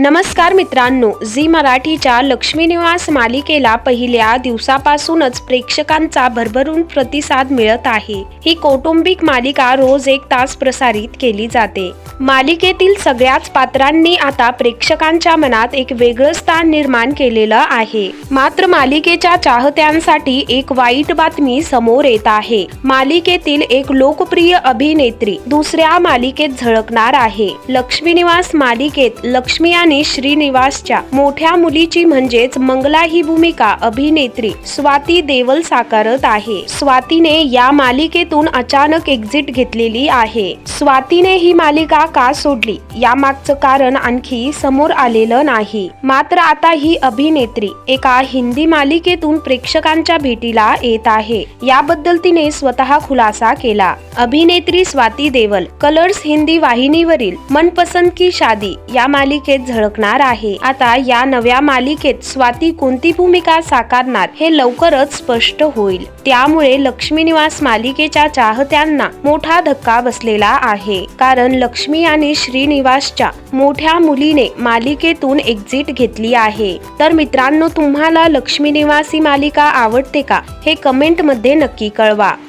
नमस्कार मित्रांनो झी मराठीच्या लक्ष्मीनिवास मालिकेला पहिल्या दिवसापासूनच प्रेक्षकांचा भरभरून प्रतिसाद मिळत आहे. ही कौटुंबिक मालिका रोज एक तास प्रसारित केली जाते. मालिकेतील सगळ्याच पात्रांनी आता प्रेक्षकांच्या मनात एक वेगळं स्थान निर्माण केलेलं आहे. मात्र मालिकेच्या चाहत्यांसाठी एक वाईट बातमी समोर येत आहे. मालिकेतील एक लोकप्रिय अभिनेत्री दुसऱ्या मालिकेत झळकणार आहे. लक्ष्मीनिवास मालिकेत लक्ष्मी आणि श्रीनिवासच्या मोठ्या मुलीची म्हणजेच मंगला ही भूमिका अभिनेत्री स्वाती देवल साकारत आहे. स्वातीने या मालिकेतून अचानक एक्झिट घेतलेली आहे. स्वातीने ही मालिका का सोडली? यामागचं कारण आणखी समोर आलेलं नाही. मात्र आता ही अभिनेत्री एका हिंदी मालिकेतून प्रेक्षकांच्या भेटीला येत आहे. याबद्दल तिने स्वतः खुलासा केला. अभिनेत्री स्वाती देवल कलर्स हिंदी वाहिनीवरील मनपसंत की शादी या मालिकेत झळकणार आहे. आता या नव्या मालिकेत स्वाती कोणती भूमिका साकारणार हे लवकरच स्पष्ट होईल. त्यामुळे लक्ष्मी निवास मालिकेच्या चाहत्यांना मोठा धक्का बसलेला आहे. कारण लक्ष्मी आणि श्रीनिवासच्या मोठ्या मुलीने मालिकेतून एक्झिट घेतली आहे. तर मित्रांनो तुम्हाला लक्ष्मी निवास ही मालिका आवडते का हे कमेंटमध्ये नक्की कळवा.